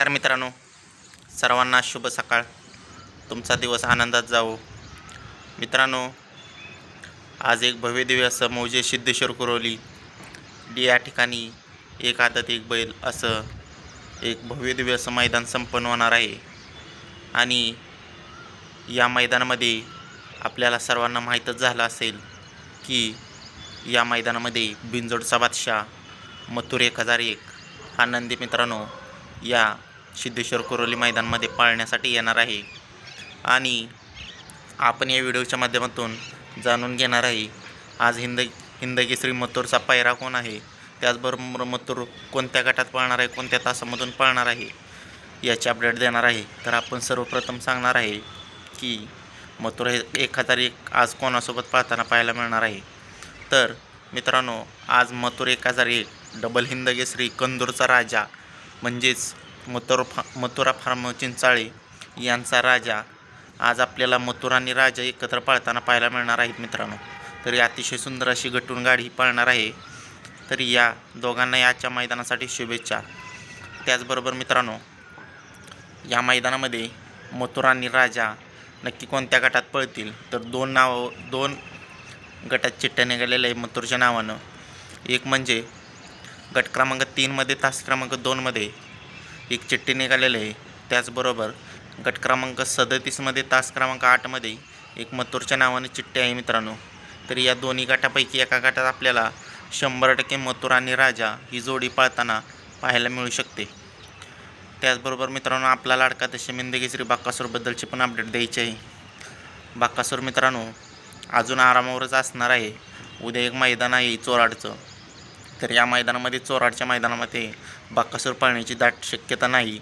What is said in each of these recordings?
तर मित्रांनो सर्वांना शुभ सकाळ. तुमचा दिवस आनंदात जावो. मित्रांनो आज एक भव्य दिव्य असं मौजे सिद्धेश्वर कुरोली. या ठिकाणी एक आदत एक बैल असं एक भव्य दिव्य असं मैदान संपन्न होणार आहे. आणि या मैदानामध्ये आपल्याला सर्वांना माहीतच झालं असेल की या मैदानामध्ये बिंजोडचा बादशाह मथुर एक हजार एक. आनंदी मित्रांनो या सिद्धेश्वर कुरोली मैदानमध्ये पाळण्यासाठी येणार आहे. आणि आपण या व्हिडिओच्या माध्यमातून जाणून घेणार आहे आज हिंद हिंदकेसरी मथुरचा पायरा कोण आहे? त्याचबरोबर मथुर कोणत्या गटात पळणार आहे? कोणत्या तासामधून पळणार आहे? याची अपडेट देणार आहे. तर आपण सर्वप्रथम सांगणार आहे की मथुर हे एक हजार एक आज कोणासोबत पाहताना पाहायला मिळणार आहे. तर मित्रांनो आज मथुर एक हजार एक डबल हिंदकेसरी कंदूरचा राजा म्हणजेच मथुर फा मथुरा फार्म चिंचाळे यांचा राजा. आज आपल्याला मथुरा आणि राजा एकत्र पाळताना पाहायला मिळणार आहेत मित्रांनो. तरी अतिशय सुंदर अशी गटून गाडी ही आहे. तरी या दोघांना याच्या मैदानासाठी शुभेच्छा. त्याचबरोबर मित्रांनो या मैदानामध्ये मथुरा आणि राजा नक्की कोणत्या गटात पळतील? तर दोन नाव दोन गटात चिठ्ठ्या निघालेल्या आहे मथुरच्या नावानं. एक म्हणजे गट क्रमांक तीनमध्ये तास क्रमांक दोनमध्ये एक चिठ्ठी निघालेली आहे. त्याचबरोबर गट क्रमांक सदतीसमध्ये तास क्रमांक आठमध्ये एक मथुरच्या नावाने चिठ्ठी आहे मित्रांनो. तर या दोन्ही गटापैकी एका गटात आपल्याला शंभर टक्के मथुर आणि राजा ही जोडी पाळताना पाहायला मिळू शकते. त्याचबरोबर मित्रांनो आपला लाडका तसे मिंदकेसरी बाक्कासूरबद्दलची पण अपडेट द्यायची आहे. बाक्कासूर मित्रांनो अजून आरामावरच असणार आहे. उद्या एक मैदान आहे चोराडचं. तर या मैदानामध्ये चोराडच्या मैदानामध्ये बाक्कासूर पळण्याची दाट शक्यता नाही.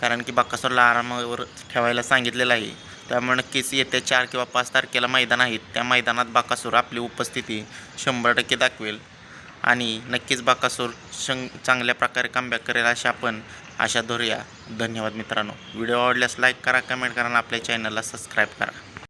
कारण की बाक्कासूरला आरामावर ठेवायला सांगितलेलं आहे. त्यामुळे नक्कीच येत्या चार किंवा पाच तारखेला मैदान आहेत. त्या मैदानात बाकासूर आपली उपस्थिती शंभर टक्के दाखवेल. आणि नक्कीच बाकासूर शं चांगल्या प्रकारे कमबॅक करेल अशा आपण आशा धरूया. धन्यवाद मित्रांनो. व्हिडिओ आवडल्यास लाईक करा कमेंट करा आणि आपल्या चॅनलला सबस्क्राईब करा.